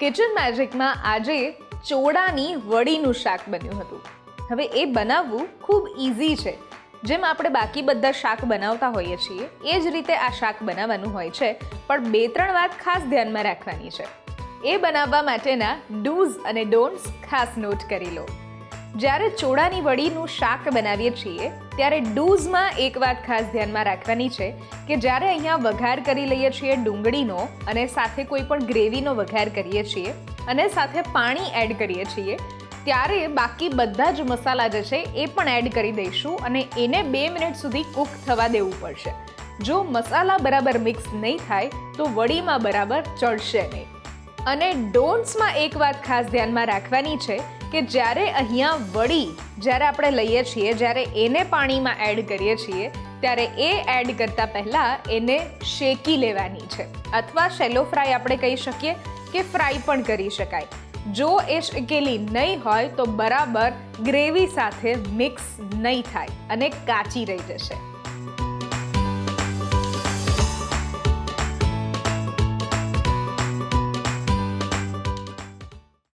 Kitchen મેજિકમાં આજે ચોળાની વડીનું શાક બન્યું હતું. હવે એ બનાવવું ખૂબ ઇઝી છે. જેમ આપણે બાકી બધા શાક બનાવતા હોઈએ છીએ, એ જ રીતે આ શાક બનાવવાનું હોય છે, પણ બે ત્રણ વાત ખાસ ધ્યાનમાં રાખવાની છે. એ બનાવવા માટેના ડૂઝ અને ડોન્ટ્સ ખાસ નોટ કરી લો. જ્યારે ચોળાની વડીનું શાક બનાવીએ છીએ, ત્યારે ડૂઝમાં એક વાત ખાસ ધ્યાનમાં રાખવાની છે કે જ્યારે અહીંયા વઘાર કરી લઈએ છીએ ડુંગળીનો અને સાથે કોઈ પણ ગ્રેવીનો વઘાર કરીએ છીએ અને સાથે પાણી એડ કરીએ છીએ, ત્યારે બાકી બધા જ મસાલા જે છે એ પણ એડ કરી દઈશું અને એને બે મિનિટ સુધી કૂક થવા દેવું પડશે. જો મસાલા બરાબર મિક્સ નહીં થાય, તો વડીમાં બરાબર ચડશે નહીં. અને ડોન્ટ્સમાં એક વાત ખાસ ધ્યાનમાં રાખવાની છે કે જ્યારે અહીંયા વડી જ્યારે આપણે લઈએ છીએ, જ્યારે એને પાણીમાં એડ કરીએ છીએ, ત્યારે એ એડ કરતાં પહેલાં એને શેકી લેવાની છે. અથવા શેલો ફ્રાય આપણે કહી શકીએ કે ફ્રાય પણ કરી શકાય. જો એ શેકેલી નહીં હોય તો બરાબર ગ્રેવી સાથે મિક્સ નહીં થાય અને કાચી રહી જશે.